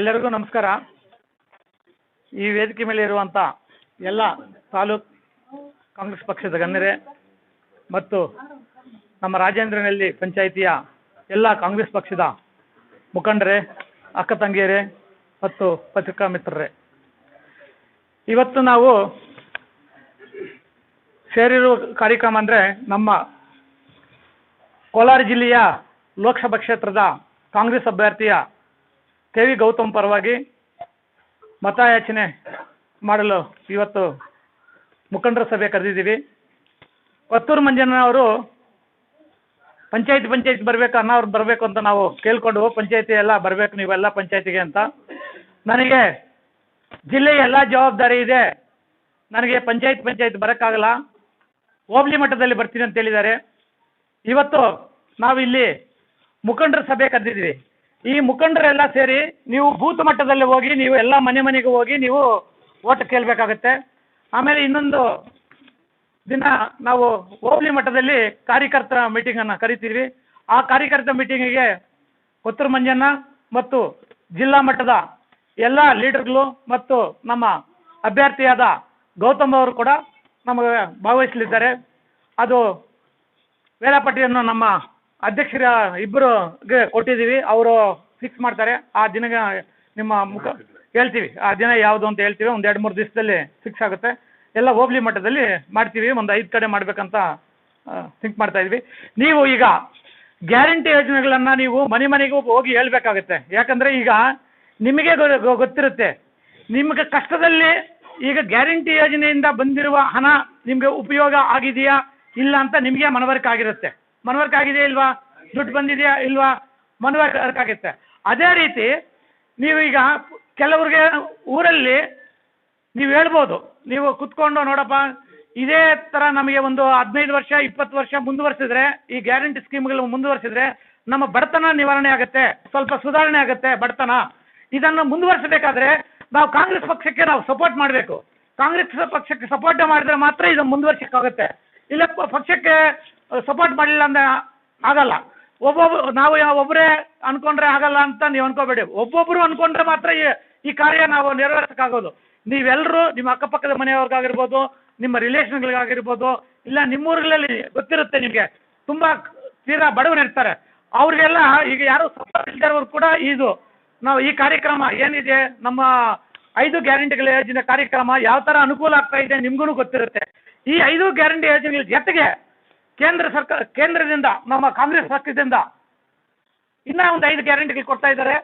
ಎಲ್ಲರಿಗೂ ನಮಸ್ಕಾರ. ಈ ವೇದಿಕೆ ಮೇಲೆ ಇರುವಂತ ಎಲ್ಲ ತಾಲೂಕ್ ಕಾಂಗ್ರೆಸ್ ಪಕ್ಷದ ಗಣ್ಯರೇ ಮತ್ತು ನಮ್ಮ ರಾಜೇಂದ್ರನಲ್ಲಿ ಪಂಚಾಯಿತಿಯ ಎಲ್ಲ ಕಾಂಗ್ರೆಸ್ ಪಕ್ಷದ ಮುಖಂಡರೇ, ಅಕ್ಕ ತಂಗಿಯರೇ ಮತ್ತು ಪತ್ರಿಕಾ ಮಿತ್ರರೇ. ಇವತ್ತು ನಾವು ಸೇರಿರುವ ಕಾರ್ಯಕ್ರಮ ಅಂದರೆ ನಮ್ಮ ಕೋಲಾರ ಜಿಲ್ಲೆಯ ಲೋಕಸಭಾ ಕ್ಷೇತ್ರದ ಕಾಂಗ್ರೆಸ್ ಅಭ್ಯರ್ಥಿಯ ಕೆ ವಿ ಗೌತಮ್ ಪರವಾಗಿ ಮತಯಾಚನೆ ಮಾಡಲು ಇವತ್ತು ಮುಖಂಡರ ಸಭೆ ಕರೆದಿದ್ದೀವಿ. ಕೊತ್ತೂರು ಮಂಜಣ್ಣ ಅವರು ಪಂಚಾಯತ್ ಪಂಚಾಯತಿ ಬರಬೇಕು ಅನ್ನೋರು ಬರಬೇಕು ಅಂತ ನಾವು ಕೇಳ್ಕೊಂಡು ಪಂಚಾಯತಿ ಎಲ್ಲ ಬರಬೇಕು, ನೀವೆಲ್ಲ ಪಂಚಾಯತಿಗೆ ಅಂತ. ನನಗೆ ಜಿಲ್ಲೆಯ ಎಲ್ಲ ಜವಾಬ್ದಾರಿ ಇದೆ. ನನಗೆ ಪಂಚಾಯತ್ ಪಂಚಾಯತ್ ಬರೋಕ್ಕಾಗಲ್ಲ. ಹೋಬಳಿ ಮಟ್ಟದಲ್ಲಿ ಬರ್ತೀನಿ ಅಂತ ಹೇಳಿದ್ದಾರೆ. ಇವತ್ತು ನಾವು ಇಲ್ಲಿ ಮುಖಂಡರ ಸಭೆ ಕರೆದಿದ್ದೀವಿ. ಈ ಮುಖಂಡರೆಲ್ಲ ಸೇರಿ ನೀವು ಬೂತ್ ಮಟ್ಟದಲ್ಲಿ ಹೋಗಿ, ನೀವು ಎಲ್ಲ ಮನೆ ಮನೆಗೆ ಹೋಗಿ ನೀವು ಓಟ್ ಕೇಳಬೇಕಾಗತ್ತೆ. ಆಮೇಲೆ ಇನ್ನೊಂದು ದಿನ ನಾವು ಹೋಬಳಿ ಮಟ್ಟದಲ್ಲಿ ಕಾರ್ಯಕರ್ತರ ಮೀಟಿಂಗನ್ನು ಕರಿತೀವಿ. ಆ ಕಾರ್ಯಕರ್ತ ಮೀಟಿಂಗಿಗೆ ಕೊತ್ತೂರು ಮಂಜಣ್ಣ ಮತ್ತು ಜಿಲ್ಲಾ ಮಟ್ಟದ ಎಲ್ಲ ಲೀಡರ್ಗಳು ಮತ್ತು ನಮ್ಮ ಅಭ್ಯರ್ಥಿಯಾದ ಗೌತಮ್ ಅವರು ಕೂಡ ನಮಗೆ ಭಾಗವಹಿಸಲಿದ್ದಾರೆ. ಅದು ವೇಳಾಪಟ್ಟಿಯನ್ನು ನಮ್ಮ ಅಧ್ಯಕ್ಷರ ಇಬ್ಬರಿಗೆ ಕೊಟ್ಟಿದ್ದೀವಿ. ಅವರು ಫಿಕ್ಸ್ ಮಾಡ್ತಾರೆ. ಆ ದಿನ ನಿಮ್ಮ ಮುಖ ಹೇಳ್ತೀವಿ. ಆ ದಿನ ಯಾವುದು ಅಂತ ಹೇಳ್ತೀವಿ. ಒಂದು ಎರಡು ಮೂರು ದಿವಸದಲ್ಲಿ ಫಿಕ್ಸ್ ಆಗುತ್ತೆ. ಎಲ್ಲ ಹೋಬ್ಳಿ ಮಟ್ಟದಲ್ಲಿ ಮಾಡ್ತೀವಿ. ಒಂದು ಐದು ಕಡೆ ಮಾಡಬೇಕಂತ ಥಿಂಕ್ ಮಾಡ್ತಾ ಇದ್ವಿ. ನೀವು ಈಗ ಗ್ಯಾರಂಟಿ ಯೋಜನೆಗಳನ್ನು ನೀವು ಮನೆ ಮನೆಗೂ ಹೋಗಿ ಹೇಳ್ಬೇಕಾಗುತ್ತೆ. ಯಾಕಂದರೆ ಈಗ ನಿಮಗೆ ಗೊತ್ತಿರುತ್ತೆ. ನಿಮಗೆ ಕಷ್ಟದಲ್ಲಿ ಈಗ ಗ್ಯಾರಂಟಿ ಯೋಜನೆಯಿಂದ ಬಂದಿರುವ ಹಣ ನಿಮಗೆ ಉಪಯೋಗ ಆಗಿದೆಯಾ ಇಲ್ಲ ಅಂತ ನಿಮಗೆ ಮನವರಿಕೆ ಆಗಿರುತ್ತೆ. ಮನವರಿಕೆ ಆಗಿದೆಯಾ ಇಲ್ವಾ? ದುಡ್ಡು ಬಂದಿದೆಯಾ ಇಲ್ವಾ? ವರ್ಕ್ ಆಗುತ್ತೆ. ಅದೇ ರೀತಿ ನೀವು ಈಗ ಕೆಲವ್ರಿಗೆ ಊರಲ್ಲಿ ನೀವು ಹೇಳ್ಬೋದು, ನೀವು ಕುತ್ಕೊಂಡು ನೋಡಪ್ಪ, ಇದೇ ಥರ ನಮಗೆ ಒಂದು ಹದಿನೈದು ವರ್ಷ, ಇಪ್ಪತ್ತು ವರ್ಷ ಮುಂದುವರ್ಸಿದ್ರೆ, ಈ ಗ್ಯಾರಂಟಿ ಸ್ಕೀಮ್ಗಳು ಮುಂದುವರ್ಸಿದ್ರೆ ನಮ್ಮ ಬಡತನ ನಿವಾರಣೆ ಆಗುತ್ತೆ, ಸ್ವಲ್ಪ ಸುಧಾರಣೆ ಆಗುತ್ತೆ ಬಡತನ. ಇದನ್ನು ಮುಂದುವರಿಸಬೇಕಾದ್ರೆ ನಾವು ಕಾಂಗ್ರೆಸ್ ಪಕ್ಷಕ್ಕೆ ನಾವು ಸಪೋರ್ಟ್ ಮಾಡಬೇಕು. ಕಾಂಗ್ರೆಸ್ ಪಕ್ಷಕ್ಕೆ ಸಪೋರ್ಟ್ ಮಾಡಿದ್ರೆ ಮಾತ್ರ ಇದು ಮುಂದುವರ್ಸಕ್ಕಾಗುತ್ತೆ. ಇಲ್ಲ ಪಕ್ಷಕ್ಕೆ ಸಪೋರ್ಟ್ ಮಾಡಲಿಲ್ಲ ಅಂದ್ರೆ ಆಗಲ್ಲ. ಒಬ್ಬೊಬ್ಬ, ನಾವು ಒಬ್ಬರೇ ಅನ್ಕೊಂಡ್ರೆ ಆಗಲ್ಲ ಅಂತ ನೀವು ಅನ್ಕೋಬೇಡಿ. ಒಬ್ಬೊಬ್ಬರು ಅನ್ಕೊಂಡ್ರೆ ಮಾತ್ರ ಈ ಈ ಕಾರ್ಯ ನಾವು ನೆರವೇರಿಸಕ್ಕಾಗೋದು. ನೀವೆಲ್ಲರೂ ನಿಮ್ಮ ಅಕ್ಕಪಕ್ಕದ ಮನೆಯವ್ರಿಗಾಗಿರ್ಬೋದು, ನಿಮ್ಮ ರಿಲೇಷನ್ಗಳಿಗಾಗಿರ್ಬೋದು ಇಲ್ಲ ನಿಮ್ಮೂರುಗಳಲ್ಲಿ ಗೊತ್ತಿರುತ್ತೆ ನಿಮಗೆ. ತುಂಬ ತೀರಾ ಬಡವರು ಇರ್ತಾರೆ. ಅವ್ರಿಗೆಲ್ಲ ಈಗ ಯಾರು ಸಪೋರ್ಟ್ ಇಲ್ದಿರೋರು ಕೂಡ ಇದು, ನಾವು ಈ ಕಾರ್ಯಕ್ರಮ ಏನಿದೆ, ನಮ್ಮ ಐದು ಗ್ಯಾರಂಟಿಗಳ ಯೋಜನೆ ಕಾರ್ಯಕ್ರಮ ಯಾವ ಥರ ಅನುಕೂಲ ಆಗ್ತಾ ಇದೆ ನಿಮ್ಗೂ ಗೊತ್ತಿರುತ್ತೆ. ಈ ಐದು ಗ್ಯಾರಂಟಿ ಯೋಜನೆಗಳ ಜೊತೆಗೆ ಕೇಂದ್ರ ಸರ್ಕಾರ, ಕೇಂದ್ರದಿಂದ, ನಮ್ಮ ಕಾಂಗ್ರೆಸ್ ಪಕ್ಷದಿಂದ ಇನ್ನೂ ಒಂದು ಐದು ಗ್ಯಾರಂಟಿಗಳು ಕೊಡ್ತಾ ಇದ್ದಾರೆ.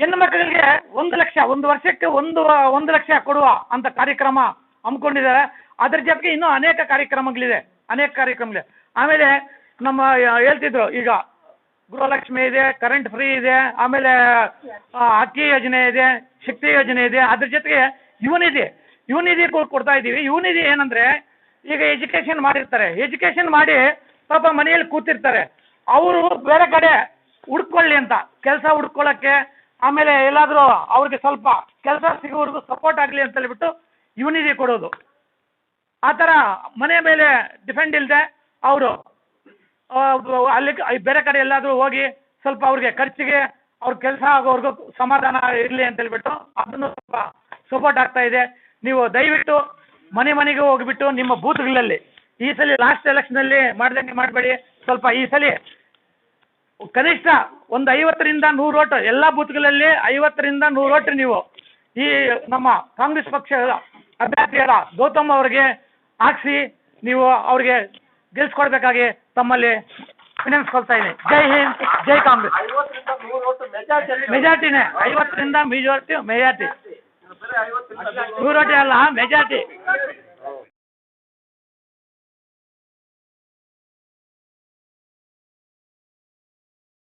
ಹೆಣ್ಣು ಮಕ್ಕಳಿಗೆ ಒಂದು ಲಕ್ಷ, ಒಂದು ವರ್ಷಕ್ಕೆ ಒಂದು ಒಂದು ಲಕ್ಷ ಕೊಡುವ ಅಂತ ಕಾರ್ಯಕ್ರಮ ಹಮ್ಮಿಕೊಂಡಿದ್ದಾರೆ. ಅದ್ರ ಜೊತೆಗೆ ಇನ್ನೂ ಅನೇಕ ಕಾರ್ಯಕ್ರಮಗಳಿದೆ ಅನೇಕ ಕಾರ್ಯಕ್ರಮಗಳಿದೆ. ಆಮೇಲೆ ನಮ್ಮ, ಹೇಳ್ತಿದ್ರು, ಈಗ ಗೃಹಲಕ್ಷ್ಮಿ ಇದೆ ಕರೆಂಟ್ ಫ್ರೀ ಇದೆ, ಆಮೇಲೆ ಅಕ್ಕಿ ಯೋಜನೆ ಇದೆ, ಶಕ್ತಿ ಯೋಜನೆ ಇದೆ, ಅದ್ರ ಜೊತೆಗೆ ಯುವನಿಧಿ ಯುವನಿಧಿ ಕೊಡ್ತಾ ಇದ್ದೀವಿ. ಯುವನಿಧಿ ಏನಂದ್ರೆ ಈಗ ಎಜುಕೇಶನ್ ಮಾಡಿರ್ತಾರೆ. ಎಜುಕೇಶನ್ ಮಾಡಿ ಪಾಪ ಮನೆಯಲ್ಲಿ ಕೂತಿರ್ತಾರೆ. ಅವರು ಬೇರೆ ಕಡೆ ಹುಡ್ಕೊಳ್ಳಿ ಅಂತ. ಕೆಲಸ ಹುಡ್ಕೊಳ್ಳೋಕ್ಕೆ ಆಮೇಲೆ ಎಲ್ಲಾದರೂ ಅವ್ರಿಗೆ ಸ್ವಲ್ಪ ಕೆಲಸ ಸಿಗೋವರೆಗೂ ಸಪೋರ್ಟ್ ಆಗಲಿ ಅಂತ ಹೇಳ್ಬಿಟ್ಟು ಯೂನಿಟಿ ಕೊಡೋದು. ಆ ಥರ ಮನೆ ಮೇಲೆ ಡಿಪೆಂಡ್ ಇಲ್ಲದೆ ಅವರು ಅಲ್ಲಿ ಬೇರೆ ಕಡೆ ಎಲ್ಲಾದರೂ ಹೋಗಿ ಸ್ವಲ್ಪ ಅವ್ರಿಗೆ ಖರ್ಚಿಗೆ ಅವ್ರ ಕೆಲಸ ಆಗೋವರೆಗೂ ಸಮಾಧಾನ ಇರಲಿ ಅಂತ ಹೇಳ್ಬಿಟ್ಟು ಅದನ್ನು ಸ್ವಲ್ಪ ಸಪೋರ್ಟ್ ಆಗ್ತಾ ಇದೆ. ನೀವು ದಯವಿಟ್ಟು ಮನೆ ಮನೆಗೆ ಹೋಗಿಬಿಟ್ಟು ನಿಮ್ಮ ಬೂತ್ಗಳಲ್ಲಿ ಈ ಸಲ ಲಾಸ್ಟ್ ಎಲೆಕ್ಷನಲ್ಲಿ ಮಾಡ್ದಂಗೆ ಮಾಡಬೇಡಿ. ಸ್ವಲ್ಪ ಈ ಸಲ ಕನಿಷ್ಠ ಒಂದು ಐವತ್ತರಿಂದ ನೂರು ಓಟು ಎಲ್ಲ ಬೂತ್ಗಳಲ್ಲಿ ಐವತ್ತರಿಂದ ನೂರು ಓಟು ನೀವು. ಈ ನಮ್ಮ ಕಾಂಗ್ರೆಸ್ ಪಕ್ಷದ ಅಭ್ಯರ್ಥಿಯರ ಗೌತಮ್ ಅವರಿಗೆ ಹಾಕ್ಸಿ ನೀವು ಅವ್ರಿಗೆ ಗೆಲ್ಸ್ಕೊಡ್ಬೇಕಾಗಿ ತಮ್ಮಲ್ಲಿ ವಿನಂತಿಸ್ಕೊಳ್ತಾ ಇದ್ದೀನಿ. ಜೈ ಹಿಂದ್ ಜೈ ಕಾಂಗ್ರೆಸ್. ಮೆಜಾರ್ಟಿನೇ ಐವತ್ತರಿಂದ ಮೆಜಾರಿಟಿ ಮೆಜಾರಿಟಿ. ಅಲ್ಲ ಮೆಜಾರಿಟಿ.